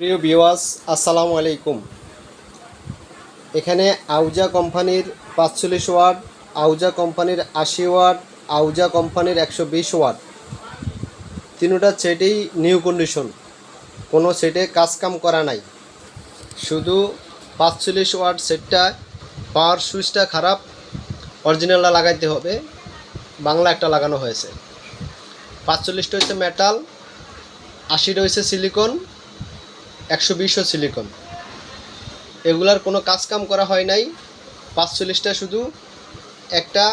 প্রিয় বিওয়াস আসসালামু আলাইকুম। এখানে আউজা কোম্পানির পাঁচচল্লিশ ওয়াট আউজা কোম্পানির আশি ওয়াট আউজা কোম্পানির একশো বিশ ওয়াট তিনোটা সেটেই নিউ কন্ডিশন। কোনো সেটে কাজ কাম করা নাই। শুধু পাঁচচল্লিশ ওয়াট সেটটা পাওয়ার সুইচটা খারাপ, অরিজিনালটা লাগাইতে হবে। বাংলা একটা লাগানো হয়েছে। পাঁচচল্লিশটা হচ্ছে মেটাল, আশিটা হয়েছে সিলিকন একশো বিশও সিলিকন এগুলার কোনো কাজ কাম করা হয় নাই। পাঁচচল্লিশটা শুধু একটা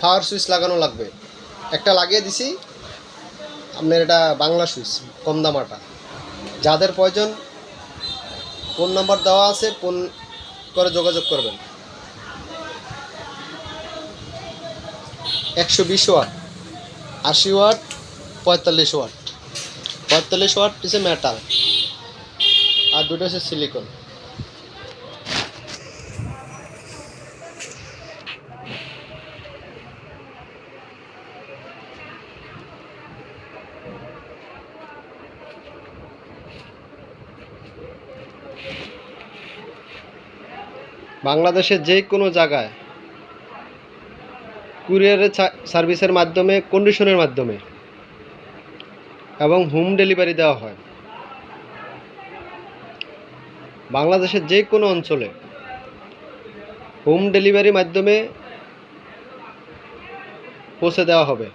পাওয়ার সুইচ লাগানো লাগবে। একটা লাগিয়ে দিছি। আপনার এটা বাংলা সুইচ কম দামাটা যাদের প্রয়োজন ফোন নাম্বার দেওয়া আছে ফোন করে যোগাযোগ করবেন। একশো বিশ ওয়াট, আশি ওয়াট, পঁয়তাল্লিশ ওয়াট। পঁয়তাল্লিশ ওয়াট হচ্ছে আর দুটো হচ্ছে সিলিকন বাংলাদেশের যে কোনো জায়গায় কুরিয়ারের সার্ভিসের মাধ্যমে কন্ডিশনের মাধ্যমে এবং হোম ডেলিভারি দেওয়া হয়। বাংলাদেশের যে কোনো অঞ্চলে হোম ডেলিভারি মাধ্যমে পৌঁছে দেওয়া হবে।